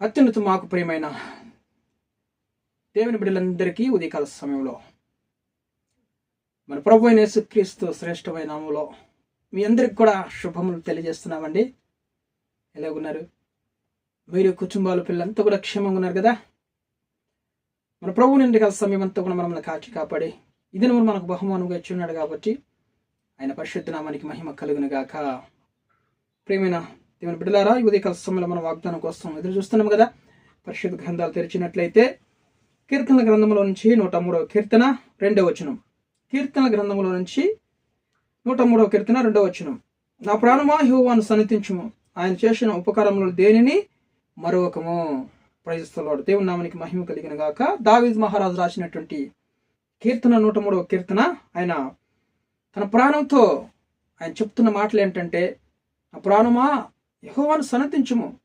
అత్యున్నత మాకు ప్రియమైన దేవుని బిడ్డలందరికీ ఉదయకాల సమయంలో మన ప్రభు అయిన యేసుక్రీస్తు శ్రేష్టమైన నామంలో మీ అందరికి కూడా శుభములు తెలియజేస్తున్నామండి. ఎలాగున్నారు? మీరు కుటుంబాలు పిల్లలంతా కూడా క్షేమంగా ఉన్నారు కదా? మన ప్రభు నుండి కాల సమయం అంతా కూడా మనల్ని కాచి కాపాడి ఇది మనకు బహుమానంగా ఇచ్చి ఉన్నాడు కాబట్టి ఆయన పరిశుద్ధ నామానికి మహిమ కలుగును గాక. ప్రియమైన దేవుని బిడ్డలారా ఈ ఉదయకాల సమయంలో మన వాగ్దానం కోసం ఎదురు చూస్తున్నాం కదా. పరిశుద్ధ గ్రంథాలు తెరిచినట్లయితే కీర్తనల గ్రంథంలో నుంచి నూట మూడవ కీర్తన రెండవ వచనం. కీర్తనల గ్రంథంలో నుంచి నూట మూడవ కీర్తన రెండవ వచనం. నా ప్రాణమా యెహోవాను సన్నిధించము. ఆయన చేసిన ఉపకారంలో దేనిని? మరొకము. ప్రజస్తలాడు దేవుని నామానికి మహిమ కలిగిన గాక. దావీద్ మహారాజు రాసినటువంటి కీర్తన నూట మూడవ కీర్తన ఆయన తన ప్రాణంతో ఆయన చెప్తున్న మాటలు ఏంటంటే నా ప్రాణమా యహోవాను సన్నతించుము.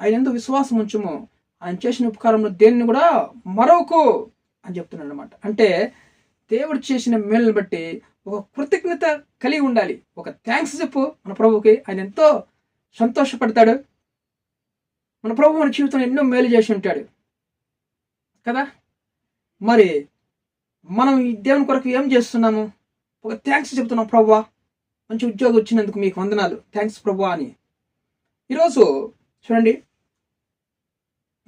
ఆయన ఎందుకు విశ్వాసం ఉంచుము ఆయన చేసిన ఉపకారంలో దేన్ని కూడా మరొకు అని చెప్తున్నాడు అనమాట అంటే దేవుడు చేసిన మేలుని బట్టి ఒక కృతజ్ఞత కలిగి ఉండాలి. ఒక థ్యాంక్స్ చెప్పు. మన ప్రభువుకి ఆయన ఎంతో సంతోషపడతాడు. మన ప్రభు మన జీవితంలో ఎన్నో మేలు చేసి ఉంటాడు. కదా? మరి మనం ఈ దేవుని కొరకు ఏం చేస్తున్నాము? ఒక థ్యాంక్స్ చెప్తున్నాం ప్రభా. మంచి ఉద్యోగం వచ్చినందుకు మీకు వందనాలు. థ్యాంక్స్ ప్రభా అని. ఈరోజు చూడండి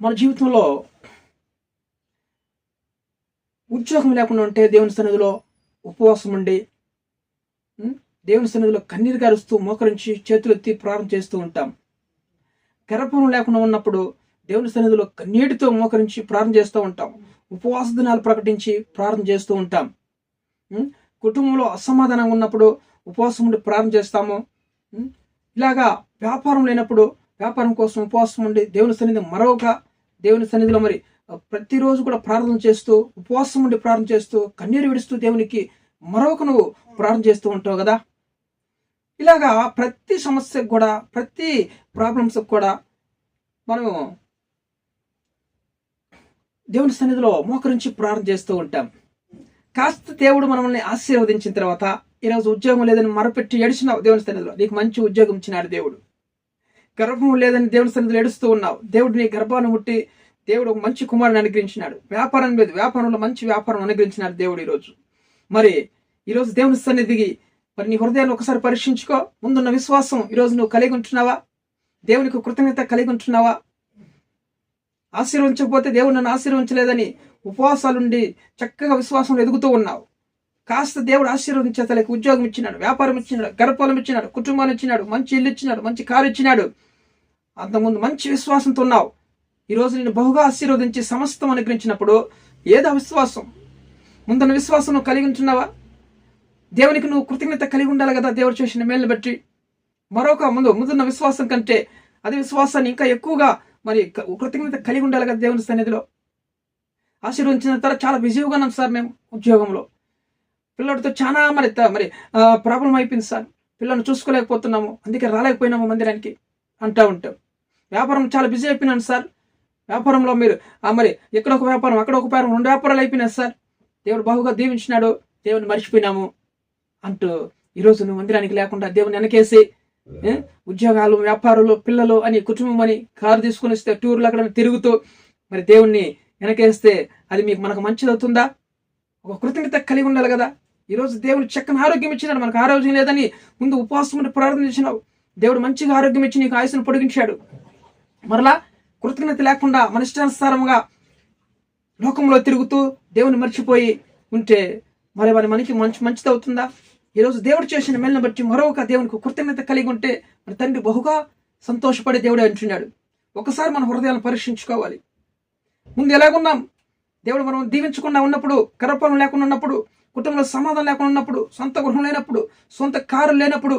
మన జీవితంలో ఉద్యోగం లేకుండా ఉంటే దేవుని సన్నిధిలో ఉపవాసం ఉండి దేవుని సన్నిధిలో కన్నీరు గారుస్తూ మోకరించి చేతులు ఎత్తి చేస్తూ ఉంటాం. గర్భం లేకుండా ఉన్నప్పుడు దేవుని సన్నిధిలో కన్నీటితో మోకరించి ప్రార్థన చేస్తూ ఉంటాం. ఉపవాస దినాలు ప్రకటించి ప్రార్థన చేస్తూ ఉంటాం. కుటుంబంలో అసమాధానంగా ఉన్నప్పుడు ఉపవాసం ఉండి ప్రార్థన చేస్తాము. ఇలాగా వ్యాపారం లేనప్పుడు వ్యాపారం కోసం ఉపవాసం ఉండి దేవుని సన్నిధి మరొక దేవుని సన్నిధిలో మరి ప్రతిరోజు కూడా ప్రార్థన చేస్తూ ఉపవాసం ఉండి ప్రార్థన చేస్తూ కన్నీరు విడుస్తూ దేవునికి మరొక నువ్వు ప్రార్థన చేస్తూ ఉంటావు కదా? ఇలాగా ప్రతి సమస్యకు కూడా ప్రతి ప్రాబ్లమ్స్కి కూడా మనము దేవుని సన్నిధిలో మోకరించి ప్రార్థన చేస్తూ ఉంటాం. కాస్త దేవుడు మనల్ని ఆశీర్వదించిన తర్వాత ఈరోజు ఉద్యోగం లేదని మరపెట్టి ఏడిచినావు దేవుని సన్నిధిలో. నీకు మంచి ఉద్యోగం ఇచ్చినాడు దేవుడు. గర్భం లేదని దేవుని సన్నిధిలో ఏడుస్తూ ఉన్నావు. దేవుడు నీ గర్భాన్ని ముట్టి దేవుడు ఒక మంచి కుమారుని అనుగ్రహించినాడు. వ్యాపారం లేదు. వ్యాపారంలో మంచి వ్యాపారం అనుగ్రహించినాడు దేవుడు ఈరోజు మరి ఈరోజు దేవుని సన్నిధికి మరి నీ హృదయాన్ని ఒకసారి పరీక్షించుకో. ముందున్న విశ్వాసం ఈరోజు నువ్వు కలిగి ఉంటున్నావా? దేవునికి కృతజ్ఞత కలిగి ఉంటున్నావా? ఆశీర్వించకపోతే దేవుడు నన్ను ఆశీర్వించలేదని ఉపవాసాలుండి చక్కగా విశ్వాసంలో ఎదుగుతూ ఉన్నావు. కాస్త దేవుడు ఆశీర్వదించేతలకి ఉద్యోగం ఇచ్చినాడు వ్యాపారం ఇచ్చినాడు గర్భఫలం ఇచ్చినాడు కుటుంబాన్ని ఇచ్చినాడు మంచి ఇల్లు ఇచ్చినాడు మంచి కారు ఇచ్చినాడు. అంతకుముందు మంచి విశ్వాసంతో ఉన్నావు. ఈరోజు నేను బహుగా ఆశీర్వదించి సమస్తం అనుగ్రహించినప్పుడు ఏదో విశ్వాసం? ముందున్న విశ్వాసం నువ్వు కలిగి ఉంటున్నావా దేవునికి నువ్వు కృతజ్ఞత కలిగి ఉండాలి కదా దేవుడు చేసిన మేలును బట్టి. మరొక ముందు ముందున్న విశ్వాసం కంటే అదే విశ్వాసాన్ని ఇంకా ఎక్కువగా మరి కృతజ్ఞత కలిగి ఉండాలి కదా దేవుని సన్నిధిలో. ఆశీర్వదించిన తర్వాత చాలా బిజీగా ఉన్నాం సార్ మేము ఉద్యోగంలో. పిల్లడితో చాలా మరి మరి ప్రాబ్లం అయిపోయింది సార్. పిల్లల్ని చూసుకోలేకపోతున్నాము. అందుకే రాలేకపోయినాము మందిరానికి అంటూ ఉంటాం. వ్యాపారం చాలా బిజీ అయిపోయినాను సార్. వ్యాపారంలో మీరు మరి ఇక్కడ ఒక వ్యాపారం అక్కడ ఒక వ్యాపారం రెండు వ్యాపారాలు అయిపోయినాయి సార్. దేవుడు బాగుగా దీవించినాడు. దేవుని మర్చిపోయినాము అంటూ ఈరోజు నువ్వు మందిరానికి లేకుండా దేవుని వెనకేసి ఉద్యోగాలు వ్యాపారాలు పిల్లలు అని కుటుంబం అని కారు తీసుకుని వస్తే టూర్లు అక్కడ తిరుగుతూ మరి దేవుణ్ణి వెనకేస్తే అది మీకు మనకు మంచిది అవుతుందా ఒక కృతజ్ఞత కలిగి ఉండాలి కదా. ఈరోజు దేవుడు చక్కని ఆరోగ్యం ఇచ్చినాడు. మనకు ఆరోగ్యం లేదని ముందు ఉపవాసం ఉండి ప్రార్థన చేసినావు. దేవుడు మంచిగా ఆరోగ్యం ఇచ్చి నీకు ఆయుసును పొడిగించాడు. మరలా కృతజ్ఞత లేకుండా మన ఇష్టానుసారంగా లోకంలో తిరుగుతూ దేవుని మర్చిపోయి ఉంటే మరి మరి మనకి మంచి మంచిది అవుతుందా ఈరోజు దేవుడు చేసిన మేలును బట్టి మరొక దేవునికి కృతజ్ఞత కలిగి ఉంటే మన తండ్రి బహుగా సంతోషపడే దేవుడు అంటున్నాడు. ఒకసారి మన హృదయాలను పరీక్షించుకోవాలి. ముందు ఎలాగున్నాం? దేవుడు మనం దీవించకుండా ఉన్నప్పుడు గర్భం లేకుండా ఉన్నప్పుడు కుటుంబంలో సమాధానం లేకుండా ఉన్నప్పుడు సొంత గృహం లేనప్పుడు సొంత కారు లేనప్పుడు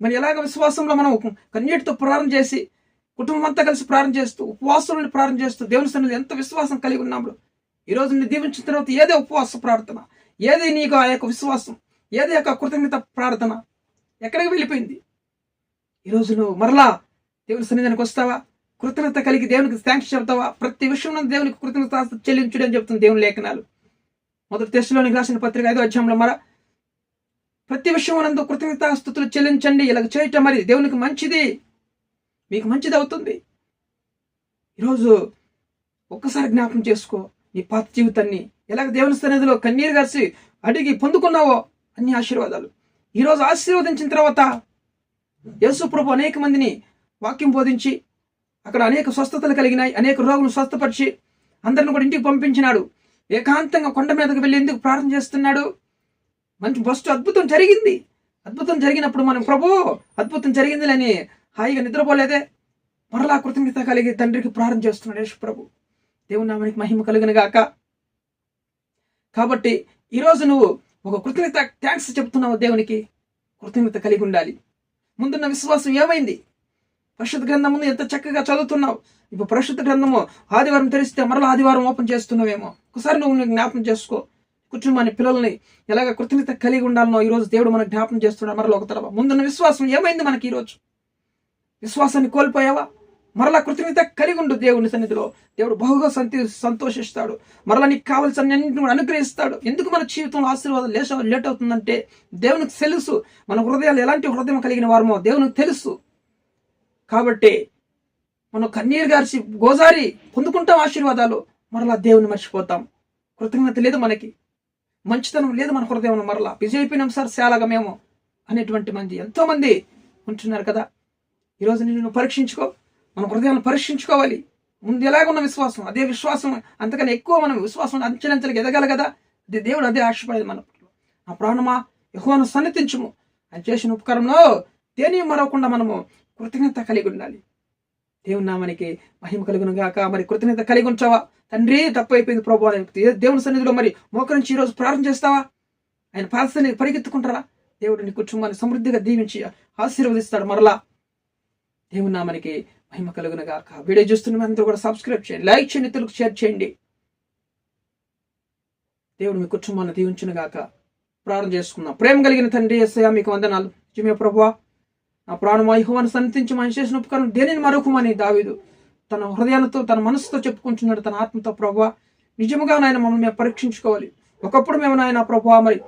మరి ఎలాగ విశ్వాసంలో మనం కన్నీటితో ప్రారంభం చేసి కుటుంబం అంతా కలిసి ప్రార్థన చేస్తూ ఉపవాసంలో ప్రారంభం చేస్తూ దేవుని సన్నిధి ఎంత విశ్వాసం కలిగి ఉన్నప్పుడు ఈ రోజు నీ దీవించిన తర్వాత ఏదే ఉపవాస ప్రార్థన ఏది నీకు ఆ యొక్క విశ్వాసం ఏది యొక్క కృతజ్ఞత ప్రార్థన ఎక్కడికి వెళ్ళిపోయింది? ఈరోజు నువ్వు మరలా దేవుని సన్నిధానికి వస్తావా? కృతజ్ఞత కలిగి దేవునికి థ్యాంక్స్ చెప్తావా ప్రతి విషయంలో దేవునికి కృతజ్ఞత చెల్లించుడు అని చెప్తుంది దేవుని లేఖనాలు. మొదటి టెస్టులోనికి రాసిన పత్రిక ఐదో అధ్యాయంలో మర ప్రతి విషయం కృతజ్ఞతాస్థుతులు చెల్లించండి. ఇలా చేయటం మరి దేవునికి మంచిది. మీకు మంచిది అవుతుంది. ఈరోజు ఒక్కసారి జ్ఞాపకం చేసుకో. నీ పాత జీవితాన్ని ఎలాగ దేవుని సన్నిధిలో కన్నీరు కలిసి అడిగి పొందుకున్నావో అన్ని ఆశీర్వాదాలు. ఈరోజు ఆశీర్వదించిన తర్వాత యేసు ప్రభు అనేక మందిని వాక్యం బోధించి అక్కడ అనేక స్వస్థతలు కలిగినాయి అనేక రోగులు స్వస్థపరిచి అందరిని కూడా ఇంటికి పంపించినాడు. ఏకాంతంగా కొండ మీదకి వెళ్ళి ఎందుకు ప్రార్థన చేస్తున్నాడు? మంచి ఫస్ట్ అద్భుతం జరిగింది. అద్భుతం జరిగినప్పుడు మనం ప్రభు అద్భుతం జరిగిందిలని హాయిగా నిద్రపోలేదే. మరలా కృతజ్ఞత కలిగి తండ్రికి ప్రార్థన చేస్తున్నాడు యేసు ప్రభు. దేవుని నామానికి మహిమ కలిగిన గాక. కాబట్టి ఈరోజు నువ్వు ఒక కృతజ్ఞత థ్యాంక్స్ చెప్తున్నావు దేవునికి. కృతజ్ఞత కలిగి ఉండాలి. ముందున్న విశ్వాసం ఏమైంది? పరిశుద్ధ గ్రంథం ముందు ఎంత చక్కగా చదువుతున్నావు? ఇప్పుడు పరిశుద్ధ గ్రంథము ఆదివారం తెరిస్తే మరలా ఆదివారం ఓపెన్ చేస్తున్నావేమో. ఒకసారి నువ్వు నువ్వు జ్ఞాపకం చేసుకో. కుటుంబాన్ని పిల్లల్ని ఎలాగ కృతజ్ఞత కలిగి ఉండాలనో ఈరోజు దేవుడు మనకు జ్ఞాపం చేస్తున్నాడు. మరలా ఒక తరవ ముందున్న విశ్వాసం ఏమైంది మనకి ఈరోజు? విశ్వాసాన్ని కోల్పోయావా? మరలా కృతజ్ఞత కలిగి ఉండు దేవుని సన్నిధిలో. దేవుడు బహుగా సంతి సంతోషిస్తాడు. మరలా నీకు కావాల్సిన అనుగ్రహిస్తాడు. ఎందుకు మన జీవితంలో ఆశీర్వాదం లేచ లేట్ అవుతుందంటే దేవునికి తెలుసు మన హృదయాలు ఎలాంటి హృదయం కలిగిన వారమో. దేవునికి తెలుసు. కాబట్టి మనం కన్నీరు గారిచి గోజారి పొందుకుంటాం ఆశీర్వాదాలు మరలా దేవుని మర్చిపోతాం. కృతజ్ఞత లేదు మనకి. మంచితనం లేదు మన హృదయం మరలా. బిజీ అయిపోయినాం సార్ శాలగా మేము అనేటువంటి మంది. ఎంతోమంది ఉంటున్నారు కదా. ఈరోజు నిన్ను పరీక్షించుకో మన హృదయాన్ని పరీక్షించుకోవాలి. ముందు ఎలాగున్న విశ్వాసం? అదే విశ్వాసం అంతకన్నా ఎక్కువ మనం విశ్వాసం అంచెలంచెలకు ఎదగాలి కదా. అదే దేవుడు అదే ఆశపడేది మన ఆ ప్రాణమా యహోను సన్నతించము అని చేసిన ఉపకారంలో దేని మరవకుండా మనము కృతజ్ఞత కలిగి ఉండాలి. దేవుని నామానికి మహిమ కలుగును గాక. మరి కృతజ్ఞత కలిగి ఉంచావా? తండ్రి తప్పు అయిపోయింది ప్రభు అని దేవుని సన్నిధిలో మరి మోకరించి ఈరోజు ప్రార్థన చేస్తావా? ఆయన పాదసన్ని పరిగెత్తుకుంటారా? దేవుడు నీ కుటుంబాన్ని సమృద్ధిగా దీవించి ఆశీర్వదిస్తాడు మరలా. దేవుని నామానికి మహిమ కలుగును గాక. వీడియో చూస్తున్న అందరూ కూడా సబ్స్క్రైబ్ చేయండి లైక్ చేయండి ఇతరులకు షేర్ చేయండి. దేవుడు మీ కుటుంబాన్ని దీవించును గాక. ప్రార్థన చేసుకుందాం. ప్రేమ కలిగిన తండ్రి ఎస్ఐ మీకు వందనాలు. జిమే ప్రభువా నా ప్రాణమా యెహోవాను సన్నిధించి మన చేసిన ఉపకారం దేనిని మరొకమని దావీదు. తన హృదయాలతో తన మనసుతో చెప్పుకుంటున్నాడు తన ఆత్మతో ప్రభావ. నిజముగా నాయన మమ్మల్ని మేము పరీక్షించుకోవాలి. ఒకప్పుడు మేము నాయన ప్రభు మరి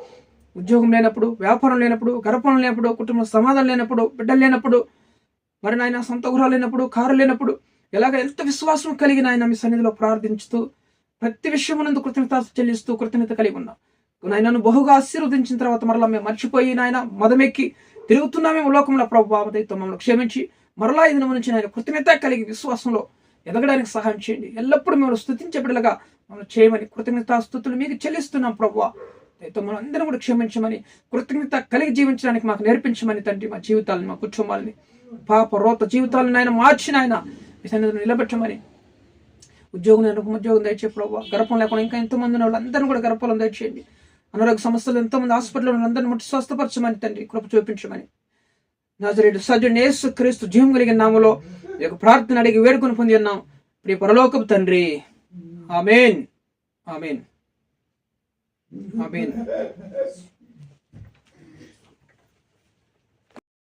ఉద్యోగం లేనప్పుడు వ్యాపారం లేనప్పుడు గర్భం లేనప్పుడు కుటుంబ సమాధానం లేనప్పుడు బిడ్డలు లేనప్పుడు మరి నాయన సొంత గృహాలు లేనప్పుడు కారు లేనప్పుడు ఎలాగ ఎంత విశ్వాసం కలిగి నాయన మీ సన్నిధిలో ప్రార్థించుతూ ప్రతి విషయమునందు కృతజ్ఞత చెల్లిస్తూ కృతజ్ఞత కలిగి ఉన్నాం. నన్ను బహుగా ఆశీర్వదించిన తర్వాత మరలా మేము మర్చిపోయి నాయన మదమెక్కి తిరుగుతున్నా మేము లోకంలో. ప్రభు దయతో మమ్మల్ని క్షమించి మరలా ఇది నుంచి నాయన కృతజ్ఞత కలిగి విశ్వాసంలో ఎదగడానికి సహాయం చేయండి. ఎల్లప్పుడూ మేము స్థుతించబడలుగా మమ్మల్ని చేయమని కృతజ్ఞత స్థుతులు మీకు చెల్లిస్తున్నాం ప్రభు. అయితే మనం అందరం కూడా క్షమించమని కృతజ్ఞత కలిగి జీవించడానికి మాకు నేర్పించమని తండ్రి మా జీవితాలను మా కుటుంబాలని పాప రోత జీవితాలను ఆయన మార్చిన ఆయన మీ నిలబెట్టమని. ఉద్యోగం ఉద్యోగం దయచే ప్రభావ గర్భం లేకుండా ఇంకా ఎంతమంది ఉన్న వాళ్ళందరినీ కూడా గర్భాలను దయచేయండి. అనారోగ్య సమస్యలు ఎంతోమంది హాస్పిటల్లో అందరిని ముట్టి స్వస్థపరచమని తండ్రి కృప చూపించమని. నాజరేడు సజ్జుడు యేసు క్రీస్తు జీవం కలిగిన నామలో యొక్క ప్రార్థన అడిగి వేడుకొని పొంది ఉన్నాం. ప్రియ పరలోకపు తండ్రి. ఆమెన్. ఆమెన్. ఆమెన్.